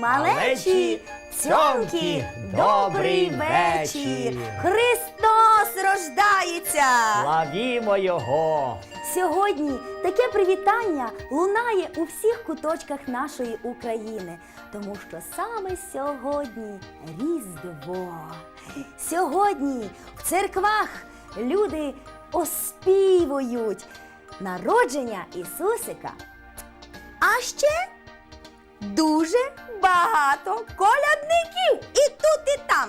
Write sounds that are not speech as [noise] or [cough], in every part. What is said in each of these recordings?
малечі, цьомки, добрий вечір! Христос рождається! Славімо його! Сьогодні таке привітання лунає у всіх куточках нашої України, тому що саме сьогодні Різдво. Сьогодні в церквах люди оспівують народження Ісусика. А ще дуже багато колядників і тут, і там.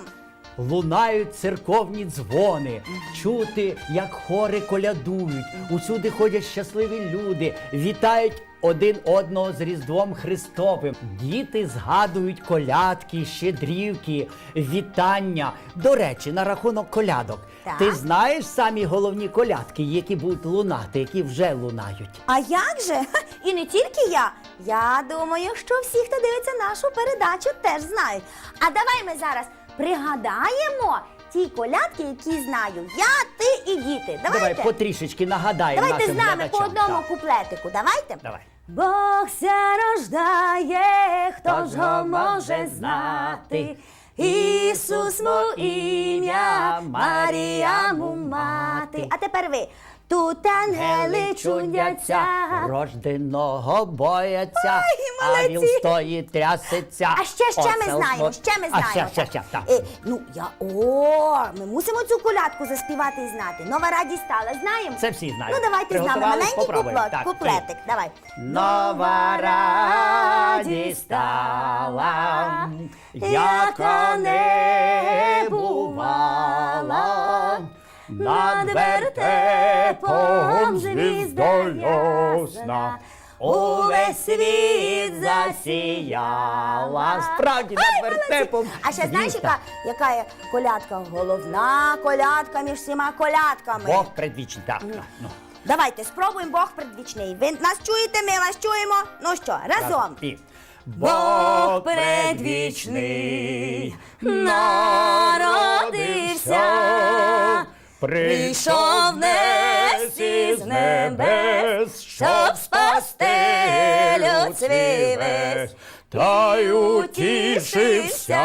Лунають церковні дзвони, чути, як хори колядують. Усюди ходять щасливі люди, вітають один одного з Різдвом Христовим. Діти згадують колядки, щедрівки, вітання. До речі, на рахунок колядок. Так. Ти знаєш самі головні колядки, які будуть лунати, які вже лунають. А як же? Ха, І не тільки я. Я думаю, що всі, хто дивиться нашу передачу, теж знають. А давай ми зараз пригадаємо ті колядки, які знаю я, ти і діти. Давайте. Давай потрішечки нагадаємо Давайте нашим з нами по одному Так. куплетику. Давайте. Давай. Бог ся рождає, хто Хто ж його може знати? Ісус му ім'я, Марія му мати. А тепер ви. Тут ангели чудяться. рожденого бояться, а молодці. стоїть, трясеться. А ще ще ми знаємо, ще ми А знаємо. ще, ще, ще, так. Е, ну я о, ми мусимо цю колядку заспівати і знати. Нова радість стала, знаємо. Це всі знають. Ну давайте з нами Приготувались? маленький куплет, Так, куплетик. Давай. Нова радість стала, яка не бувала, над вертепом звізда ясна, увесь світ засіяла. Справді над вертепом. А ще знаєш, яка, яка є колядка? Головна колядка між всіма колядками. Бог предвічний. Так, так, ну. Давайте спробуємо Бог предвічний. Ви нас чуєте, ми вас чуємо. Ну що, разом. І. Бог предвічний народився, прийшов нес із небес, щоб спасти люд свій весь. Та й утішився.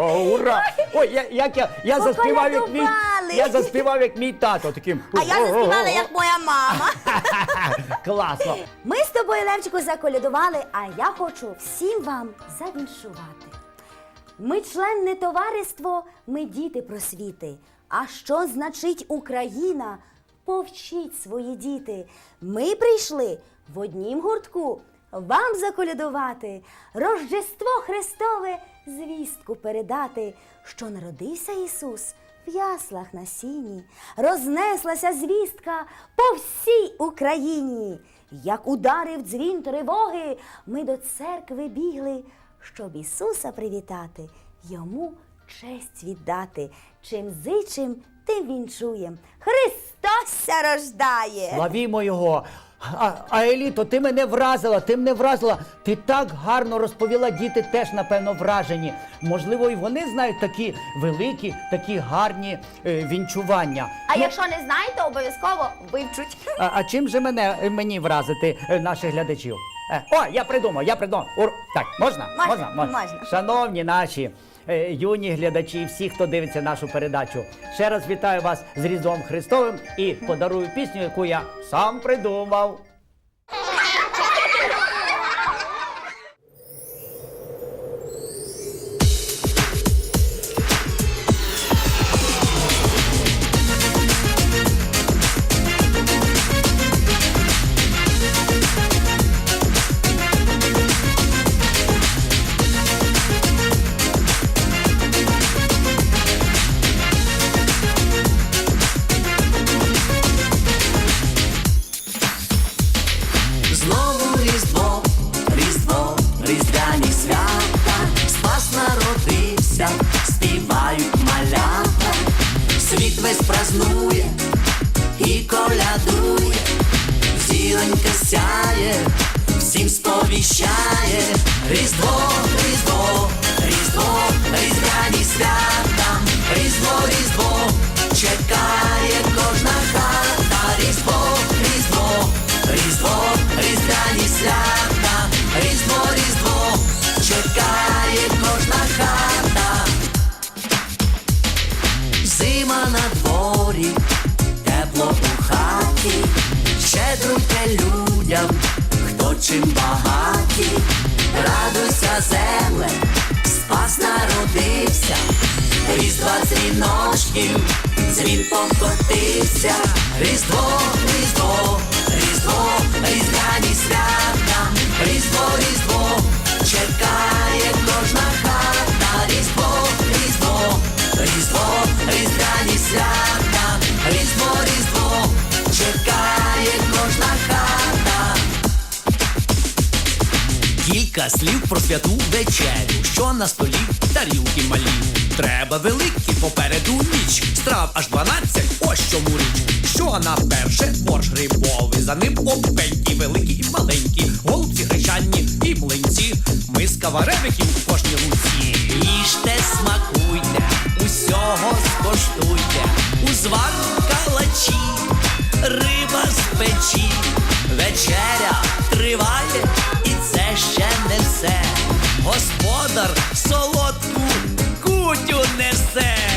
Ура! Ой, я, як я, я заспівав, як мій, Поколядували. я заспівав, як мій тато, таким. А я заспівала, як моя мама. [laughs] Класно. Ми з тобою, Левчику, заколядували, а я хочу всім вам завіншувати. Ми членне товариство, ми діти просвіти. А що значить Україна? Повчіть свої діти. Ми прийшли в однім гуртку вам заколядувати, Рождество Христове звістку передати, що народився Ісус в яслах на сіні, рознеслася звістка по всій Україні. Як ударив дзвін тривоги, ми до церкви бігли, щоб Ісуса привітати, йому честь віддати. Чим зичим, тим вінчуєм. Христос ся рождає! Славімо його. А, а Еліто, ти мене вразила, ти мене вразила. Ти так гарно розповіла, діти теж, напевно, вражені. Можливо, і вони знають такі великі, такі гарні е, вінчування. А Ну, якщо не знаєте, обов'язково вивчуть. а, а чим же мене е, мені вразити е, наших глядачів? Е, о, я придумав, я придумав. Ур... Так, можна? Можна, можна. Шановні наші юні глядачі, всі, хто дивиться нашу передачу, ще раз вітаю вас з Різдвом Христовим і подарую пісню, яку я сам придумав. Колядує, зіленька сяє, всім сповіщає, Різдво, Різдво, Різдво, Різдвяні свята, Різдво, Різдво, чекає кожна хата, Різдво, Різдво, Різдво, Різдвяні свята, дзвіночків, дзвін покотився, Різдво, Різдво, Різдво, різдвяні Кілька слів про святу вечерю, що на столі тарілки малі. Треба великі попереду ніч, страв аж 12, ось чому річ. Що на перше борщ грибовий, за ним опенькі, великі і маленькі, голубці гречанні і млинці, миска вареників у кожній руці. Їжте, смакуйте, усього скоштуйте, узвар калачі, риба з печі, вечеря триває, ще не все. Господар солодку кутю несе.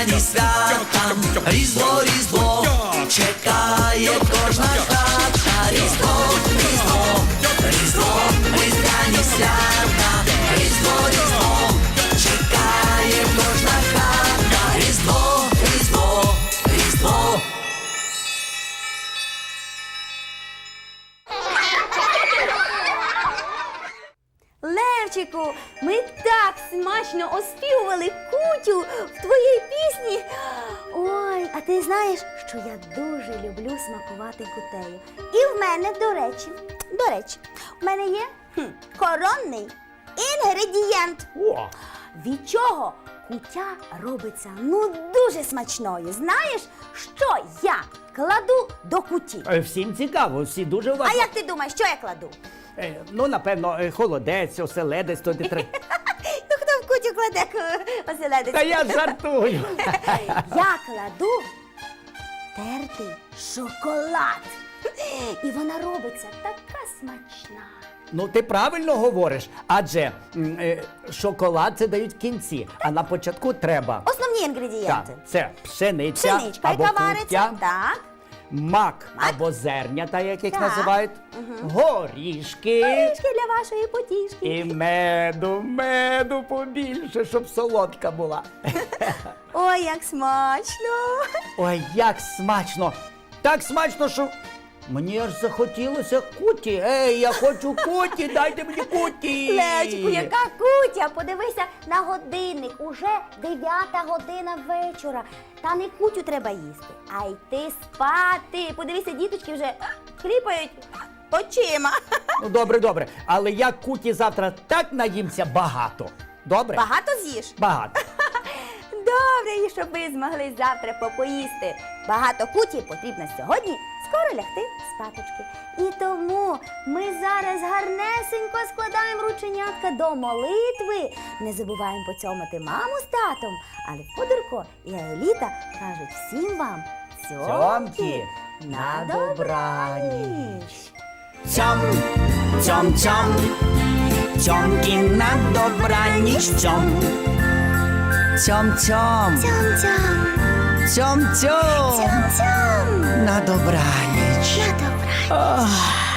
Різдвяні свята, Різдво, Різдво, чекає кожна кутю в твоїй пісні. Ой, а ти знаєш, що я дуже люблю смакувати кутею. І в мене, до речі, до речі, в мене є хм, коронний інгредієнт. О, Від чого кутя робиться ну дуже смачною. Знаєш, що я кладу до куті? е, всім цікаво, всі дуже А уважно. як ти думаєш, що я кладу? Е, Ну, напевно, е, холодець, оселедець, туди треба. [laughs] Ну хто в кутю кладе е, оселедець? Та я жартую. [laughs] Я кладу тертий шоколад. І вона робиться така смачна. Ну, ти правильно говориш, адже м, е, шоколад це дають в кінці, а на початку треба. Основні Так, інгредієнти. це пшениця, Пшеничка, або яка вариться. Так. Мак, або зернята, як їх Так. називають, горішки Горішки для вашої потішки. і меду, меду побільше, щоб солодка була. Ой, як смачно! Ой, як смачно! Так смачно, що мені аж захотілося куті. Ей, я хочу куті, дайте мені куті. Левчику, яка кутя! Подивися на годинник. Уже дев'ята година вечора. Та не кутю треба їсти, а йти спати. Подивися, діточки вже хліпають очима. Ну, добре, добре. Але я куті завтра так наїмся багато. Добре? Багато з'їш? Багато. Добре, і щоб ви змогли завтра попоїсти. Багато куті потрібно сьогодні скоро лягти спаточки. І тому ми зараз гарнесенько складаємо рученятка до молитви. Не забуваємо поцьомати маму з татом. Але Фодорко і Аеліта кажуть всім вам цьомки на добраніч. Цьом, цьом, цьом, цьомки на добраніч, цьом. Цьом-цьом. Цьом-цьом. Цьом-цьом. Цьом-цьом. На добраніч. На добраніч. Ох.